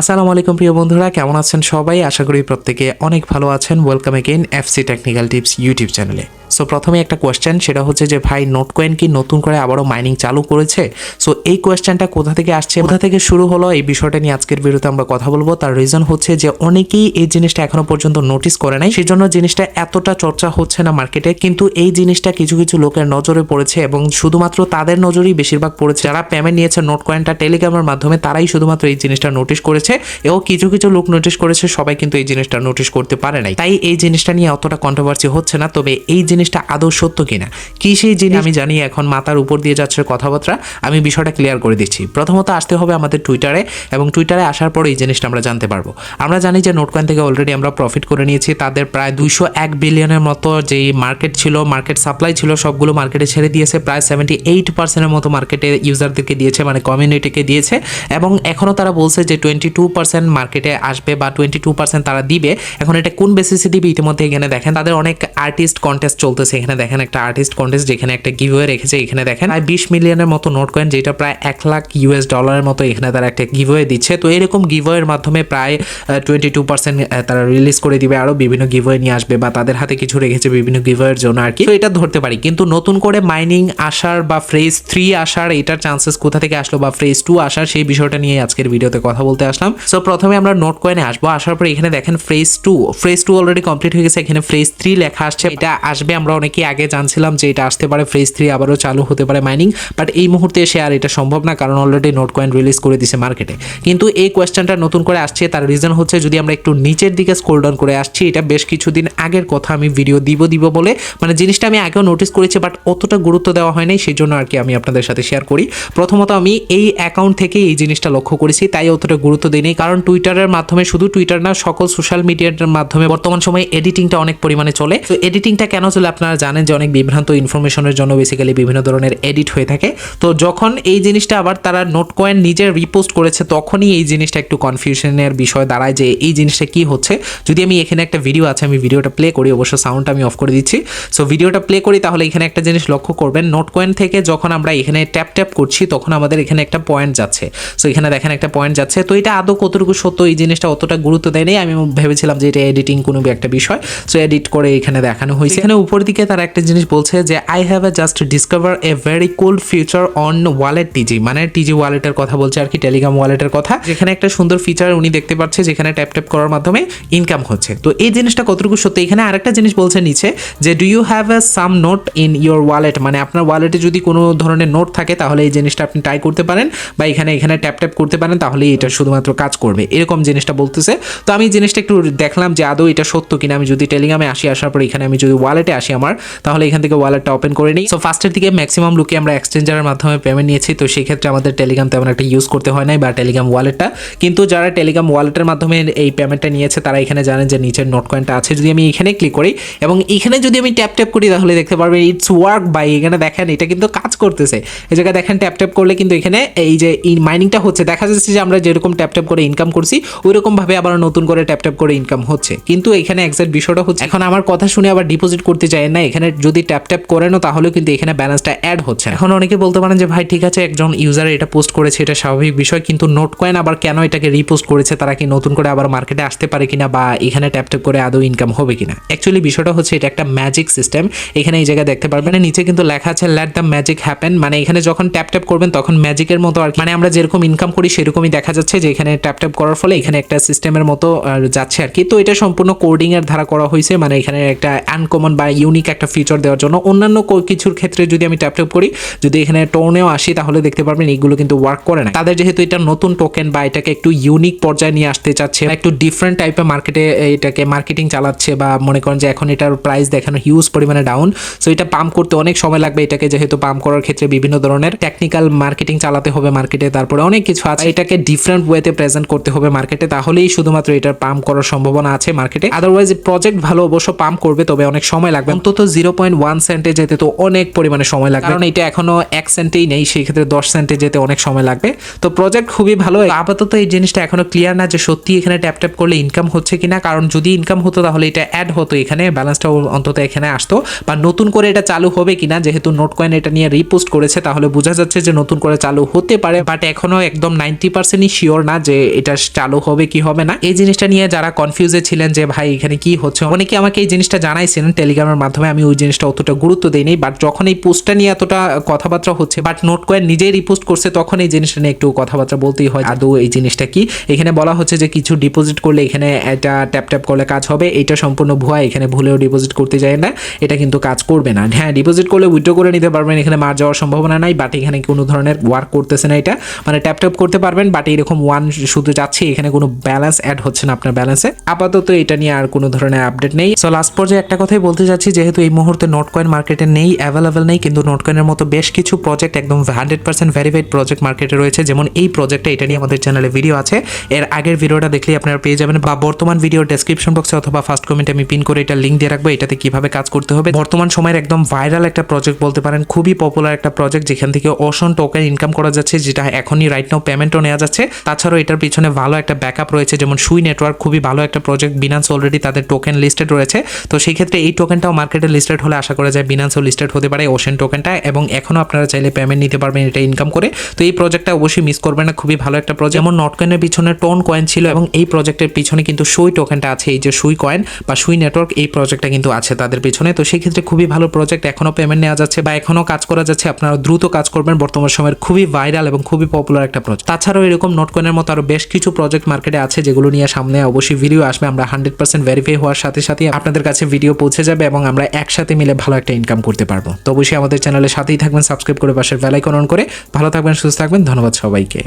আসসালামু আলাইকুম প্রিয় বন্ধুরা, কেমন আছেন সবাই? আশা করি প্রত্যেকে অনেক ভালো আছেন। Welcome again FC technical tips YouTube চ্যানেলে সো প্রথমে একটা কোয়েশ্চেন সেটা হচ্ছে যে, ভাই নোট কয়েন কি নতুন করে আবারও মাইনিং চালু করেছে? সো এই কোয়েশ্চেনটা কোথা থেকে আসছে? কোথা থেকে শুরু হলো? এই বিষয়টা নিয়ে আজকের ভিডিওতে আমরা কথা বলব। তার রিজন হচ্ছে যে, অনেকেই এই জিনিসটা এখনও পর্যন্ত নোটিস করে নাই। সেজন্য জিনিসটা এতটা চর্চা হচ্ছে না মার্কেটে কিন্তু এই জিনিসটা কিছু কিছু লোকের নজরে পড়েছে এবং শুধুমাত্র তাদের নজরেই বেশিরভাগ পড়েছে। যারা পেমেন্ট নিয়েছে নোট কয়েনটা টেলিগ্রামের মাধ্যমে, তারাই শুধুমাত্র এই জিনিসটা নোটিস করেছে। এবং কিছু কিছু লোক নোটিস করেছে, সবাই কিন্তু এই জিনিসটা নোটিস করতে পারে নাই। তাই এই জিনিসটা নিয়ে অতটা কন্ট্রোভার্সি হচ্ছে না। তবে এই জিনিসটা আদৌ সত্য কিনা? কি সেই জিনিস? আমি জানি এখন মাথার উপর দিয়ে যাচ্ছে কথাবার্তা। আমি বিষয়টা ক্লিয়ার করে দিচ্ছি। প্রথমত আসতে হবে আমাদের টুইটারে এবং টুইটারে আসার পর এই জিনিসটা আমরা জানতে পারব। আমরা জানি যে নোটকয়েন থেকে অলরেডি আমরা প্রফিট করে নিয়েছি। তাদের প্রায় দুইশো এক বিলিয়নের মতো যেই মার্কেট ছিল মার্কেট সাপ্লাই ছিল সবগুলো মার্কেটে ছেড়ে দিয়েছে। প্রায় সেভেন্টি এইট পার্সেন্টের মতো মার্কেটে ইউজারদেরকে দিয়েছে মানে কমিউনিটিকে দিয়েছে। এবং এখনও তারা বলছে যে টোয়েন্টি টু পার্সেন্ট মার্কেটে আসবে বা টোয়েন্টি টু পার্সেন্ট তারা দিবে। এখন এটা কোন বেসিসে দিবে ইতিমধ্যে এখানে দেখেন। তাদের অনেক আর্টিস্ট কন্টেস্ট চলতেছে, এখানে দেখেন একটা আর্টিস্ট কন্টেস্ট যেখানে একটা গিভওয়ে রেখেছে, এখানে দেখেন প্রায় বিশ মিলিয়নের মতো নোট কয়েন যেটা প্রায় এক লাখ ইউএস ডলারের মতো এখানে তারা একটা গিভওয়ে দিচ্ছে। তো এরকম গিভওয়ের মাধ্যমে প্রায় টোয়েন্টি টু পার্সেন্ট তারা রিলিজ করে দিবে আরও বিভিন্ন গিভ গিভওয়ে নিয়ে আসবে বা তাদের হাতে কিছু রেখেছে বিভিন্ন গিভওয়ের জন্য আর কি তো এটা ধরতে পারি। কিন্তু নতুন করে মাইনিং আসার বা ফ্রেজ থ্রি আসার, এটার চান্সেস কোথা থেকে আসলো বা ফ্রেজ টু আসার, সেই বিষয়টা নিয়ে আজকের ভিডিওতে কথা বলতে আসলাম। সো প্রথমে আমরা নোট কয়েনে আসব। আসার পর এখানে দেখেন phase two phase two already complete হয়ে গেছে। এখানে ফ্রেজ থ্রি লেখা আসছে। এটা আসবে আমরা অনেকেই আগে জানছিলাম যে এটা আসতে পারে ফ্রেজ থ্রি আবারও চালু হতে পারে মাইনিং বাট এই মুহূর্তে এসে আর এটা সম্ভব না, কারণ অলরেডি নোট কয়েন রিলিজ করে দিছে মার্কেটে কিন্তু এই কোয়েশ্চেনটা নতুন করে আসছে, তার রিজন হচ্ছে যদি আমরা একটু নিচের দিকে স্ক্রোল ডাউন করে আসছি, এটা বেশ কিছুদিন আগের কথা আমি ভিডিও দিব দিব বলে মানে জিনিসটা আমি আগেও নোটিস করেছি বাট অতটা গুরুত্ব দেওয়া হয় নাই সেই জন্য আর কি আমি আপনাদের সাথে শেয়ার করি। প্রথমত আমি এই অ্যাকাউন্ট থেকে এই জিনিসটা লক্ষ্য করেছি, তাই অতটা গুরুত্ব দিইনি, কারণ টুইটারের মাধ্যমে শুধু টুইটার না, সকল সোশ্যাল মিডিয়ার মাধ্যমে বর্তমান সময়ে এডিটিংটা অনেক পরিমাণে চলে। তো এডিটিংটা কেন চলে আপনারা জানেন যে অনেক বিভ্রান্ত ইনফরমেশনের জন্য বেসিক্যালি বিভিন্ন ধরনের এডিট হয়ে থাকে। তো যখন এই জিনিসটা আবার তারা নোট কয়েন নিজে রিপোস্ট করেছে, তখনই এই জিনিসটা একটু কনফিউশনের বিষয় দাঁড়ায় যে এই জিনিসটা কি হচ্ছে। যদি আমি এখানে একটা ভিডিও আছে, আমি ভিডিওটা প্লে করি, অবশ্য সাউন্ডটা আমি অফ করে দিচ্ছি। সো ভিডিওটা প্লে করি, তাহলে এখানে একটা জিনিস লক্ষ্য করবেন নোট কয়েন থেকে যখন আমরা এখানে ট্যাপ ট্যাপ করছি, তখন আমাদের এখানে একটা পয়েন্ট যাচ্ছে। সো এখানে দেখেন একটা পয়েন্ট যাচ্ছে। তো এটা আদৌ কতটুকু সত্য, এই জিনিসটা অতটা গুরুত্ব দেয়নি আমি ভেবেছিলাম যে এটা এডিটিং কোনো একটা বিষয়। সো এডিট করে এখানে দেখানো হয়েছে। এখানে উপর দিকে তারা একটা জিনিস বলছে যে I have a just discover a very cool future on wallet TG মানে টিজি ওয়ালেটের কথা বলছে আর কি টেলিগ্রাম ওয়ালেটের কথা, যেখানে একটা সুন্দর ফিচার উনি দেখতে পাচ্ছে, যেখানে ট্যাপ ট্যাপ করার মাধ্যমে ইনকাম হচ্ছে। তো এই জিনিসটা কতটুকু সত্যি? এখানে আরেকটা জিনিস বলছে নিচে যে do you have a some note in your wallet মানে আপনার ওয়ালেটে যদি কোনো ধরনের নোট থাকে, তাহলে এই জিনিসটা আপনি ট্রাই করতে পারেন বা এখানে এখানে ট্যাপ ট্যাপ করতে পারেন তাহলে এটা শুধুমাত্র কাজ করবে। এরকম জিনিসটা বলতেছে। তো আমি জিনিসটা একটু দেখলাম যে, আদৌ এটা সত্য কিনা? আমি যদি টেলিগ্রামে আসি, আসার পর এখানে আমি যদি ওয়ালেটে আসি আমার, তাহলে এখান থেকে ওয়ালেটটা ওপেন করে নিই। সো ফার্স্টের দিকে ম্যাক্সিমাম লুকে আমরা এক্সচেঞ্জারের মাধ্যমে পেমেন্ট নিয়েছি, তো সেই ক্ষেত্রে আমাদের টেলিগ্রাম তেমন একটা ইউজ করতে হয় নাই বা টেলিগ্রাম ওয়ালেটটা কিন্তু যারা টেলিগ্রাম ওয়ালেটের মাধ্যমে এই পেমেন্টটা নিয়েছে, তারা এখানে জানেন যে নিচের নোট কয়েনটা আছে। যদি আমি এখানে ক্লিক করি এবং এখানে যদি আমি ট্যাপ ট্যাপ করি, তাহলে দেখতে পারবেন ইটস ওয়ার্ক বাই এখানে দেখেন, এটা কিন্তু কাজ করতেছে। এই জায়গায় দেখেন ট্যাপ ট্যাপ করলে কিন্তু এখানে এই যে মাইনিংটা হচ্ছে, দেখা যাচ্ছে যে আমরা যেরকম ট্যাপ ট্যাপ করে ইনকাম করছি ওই রকম ভাবে আবার নতুন করে ট্যাপ ট্যাপ করে ইনকাম হচ্ছে। কিন্তু এখানে এক্সাক্ট বিষয়টা হচ্ছে, এখন আমার কথা শুনে আবার ডিপোজিট করতে চায় না, এখানে যদি ট্যাপ ট্যাপ করেনও তাহলেও কিন্তু এখানে ব্যালেন্সটা অ্যাড হচ্ছে এখন অনেকে বলতে পারেন যে, ভাই, ঠিক আছে, একজন ইউজার এটা পোস্ট করেছে, এটা স্বাভাবিক বিষয়, কিন্তু নোট কয়েন আবার কেন এটাকে রিপোস্ট করেছে, তারা কি নতুন করে আবার মার্কেটে আসতে পারে কিনা বা এখানে ট্যাপ ট্যাপ করে আদৌ ইনকাম হবে কিনা? অ্যাকচুয়ালি বিষয়টা হচ্ছে, এটা একটা ম্যাজিক সিস্টেম এখানে এই জায়গায় দেখতে পারবেন নিচে কিন্তু লেখা আছে লেট দ্য ম্যাজিক হ্যাপেন মানে এখানে যখন ট্যাপ ট্যাপ করবেন, তখন ম্যাজিকের মতো আর মানে আমরা যেরকম ইনকাম করি, সেরকমই দেখা যাচ্ছে যে, এখানে ট্যাপ ট্যাপ করার ফলে এখানে একটা সিস্টেমের মতো যাচ্ছে আর কি। তো এটা সম্পূর্ণ কোডিং এর ধারা করা হয়েছে। মানে এখানে একটা আনকমন বা ইউনিক একটা ফিচার দেওয়ার জন্য। অন্যান্য কিছুর ক্ষেত্রে যদি আমি ট্যাপ ট্যাপ করি, যদি এখানে টোনেও আসি, তাহলে দেখতে পারবেন এইগুলো কিন্তু ওয়ার্ক করে না তাদের যেহেতু এটা নতুন টোকেন বা এটাকে একটু ইউনিক পর্যায়ে নিয়ে আসতে চাচ্ছে একটু ডিফারেন্ট টাইপের মার্কেটে এটাকে মার্কেটিং চালাচ্ছে, বা মনে করেন যে এখন এটার প্রাইস দেখানো হিউজ পরিমাণে ডাউন সো এটা পাম্প করতে অনেক সময় লাগবে এটাকে যেহেতু পাম্প করার ক্ষেত্রে বিভিন্ন ধরনের টেকনিক্যাল মার্কেটিং চালাতে হবে মার্কেটে তারপরে অনেক কিছু আছে। এটাকে ডিফারেন্ট ওয়েতে প্রেজেন্ট করতে হবে মার্কেটে তাহলেই শুধুমাত্র এটার পাম্প করার সম্ভাবনা আছে মার্কেটে আদারওয়াইজ প্রজেক্ট ভালো অবশ্য পাম্প করবে, তবে অনেক সময় লাগবে অন্তত জিরো পয়েন্ট ওয়ান সেন্টে যেতে তো অনেক পরিমাণে সময় লাগবে। কারণ এটা এখনও এক সেন্টেই নেই সেই ক্ষেত্রে দশ সেন্টে যেতে অনেক সময় লাগবে। তো প্রজেক্ট খুবই ভালো। আপাতত এই জিনিসটা এখনও ক্লিয়ার না যে সত্যি এখানে ট্যাপ ট্যাপ করলে ইনকাম হচ্ছে কিনা। কারণ যদি ইনকাম হতো তাহলে এটা অ্যাড হতো এখানে ব্যালেন্সটা অন্তত এখানে আসতো। বা নতুন করে এটা চালু হবে কিনা, যেহেতু নোট কয়েন এটা নিয়ে রিপোস্ট করেছে, তাহলে বোঝা যাচ্ছে যে নতুন করে চালু হতে পারে। বাট এখনও একদম নাইনটি পার্সেন্টই শিওর না যে এটা চালু হবে কি হবে না। এই জিনিসটা নিয়ে যারা কনফিউজে ছিলেন যে ভাই এখানে কি হচ্ছে, অনেকে আমাকে এই জিনিসটা জানাইছিলেন টেলিগ্রামের মাধ্যমে আমি ওই জিনিসটা অতটা গুরুত্ব দিইনি বাট যখন এই পোস্টটা নিয়ে এতটা কথাবার্তা হচ্ছে বাট নোট কয়েন নিজেই রিপোস্ট করছে, তখন এই জিনিসটা নিয়ে একটু কথাবার্তা বলতেই হয়, আদৌ এই জিনিসটা কি? এখানে বলা হচ্ছে যে কিছু ডিপোজিট করলে এখানে এটা ট্যাপ ট্যাপ করলে কাজ হবে, এটা সম্পূর্ণ ভুয়া, এখানে ভুলেও ডিপোজিট করতে যায় না, এটা কিন্তু কাজ করবে না। হ্যাঁ ডিপোজিট করলে উইথড্র করে নিতে পারবেন, এখানে মার যাওয়ার সম্ভাবনা নাই বাট এখানে কোনো ধরনের ওয়ার্ক করতেছে না এটা। মানে ট্যাপ ট্যাপ করতে পারবেন বাট এরকম ওয়ান শুধু যাচ্ছে, এখানে কোনো ব্যালেন্স অ্যাড হচ্ছে না আপনার ব্যালেন্সে আপাতত এটা নিয়ে আর কোনো ধরনের আপডেট নেই। সো লাস্ট পর্যায়ে একটা কথাই বলতে যাচ্ছি যেহেতু এই মুহূর্তে নোট কয়েন মার্কেটে নেই অ্যাভেলেবেল নেই, কিন্তু নোট কয়েনের মতো বেশ কিছু প্রজেক্ট একদম হান্ড্রেড পার্সেন্ট ভেরিফাইড প্রজেক্ট মার্কেটে রয়েছে। যেমন এই প্রজেক্টটা এটা নিয়ে আমাদের চ্যানেলে ভিডিও আছে। এর আগের ভিডিওটা দেখলেই আপনারা পেয়ে যাবেন, বা বর্তমান ভিডিও ডেসক্রিপশন বক্সে অথবা ফার্স্ট কমেন্টে আমি পিন করে এটা লিঙ্ক দিয়ে রাখব, এটাতে কীভাবে কাজ করতে হবে। বর্তমান সময়ের একদম ভাইরাল একটা প্রজেক্ট বলতে পারেন, খুবই পপুলার একটা প্রজেক্ট যেখান থেকে অসন টোকেন ইনকাম করা যাচ্ছে, যেটা এখনই রাইট নাও পেমেন্টও নেওয়া যাচ্ছে। তাছাড়াও এটার পিছনে ভালো একটা ব্যাকআপ রয়েছে, যেমন সুই নেটওয়ার্ক খুবই ভালো একটা প্রজেক্ট বিনান্স অলরেডি তাদের টোকেন লিস্টেড রয়েছে। তো সেই ক্ষেত্রে এই টোকেনটাও মার্কেটে লিস্টেড হলে আশা করা যায় বিনান্সও লিস্টেড হতে পারে ওশেন টোকেনটা এবং এখনও আপনারা চাইলে পেমেন্ট নিতে পারবেন এটা ইনকাম করে। তো এই প্রজেক্টটা অবশ্যই মিস করবেন না, খুবই ভালো একটা প্রজেক্ট যেমন নট কয়েনের পিছনে টোন কয়েন ছিল এবং এই প্রজেক্টের পিছনে কিন্তু সুই টোকেনটা আছে, এই যে সুই কয়েন বা সুই নেটওয়ার্ক এই প্রজেক্টটা কিন্তু আছে তাদের পিছনে। তো সেই ক্ষেত্রে খুবই ভালো প্রজেক্ট এখনও পেমেন্ট নেওয়া যাচ্ছে বা এখনও কাজ করা যাচ্ছে, আপনারা দ্রুত কাজ করবেন। বর্তমান সময়ের খুবই ভাইরাল এবং খুবই পপুলার একটা প্রজেক্ট তাছাড়াও এরকম নোট কয়েনের মতো আরও বেশ কিছু প্রজেক্ট মার্কেটে আছে যেগুলো নিয়ে সামনে অবশ্যই ভিডিও আসবে। আমরা হান্ড্রেড পার্সেন্ট ভেরিফাই হওয়ার সাথে সাথে আপনাদের কাছে ভিডিও পৌঁছে যাবে এবং আমরা একসাথে মিলে ভালো একটা ইনকাম করতে পারব। তো অবশ্যই আমাদের চ্যানেলের সাথেই থাকবেন সাবস্ক্রাইব করে পাশের বেলাইকন অন করে ভালো থাকবেন, সুস্থ থাকবেন, ধন্যবাদ সবাইকে।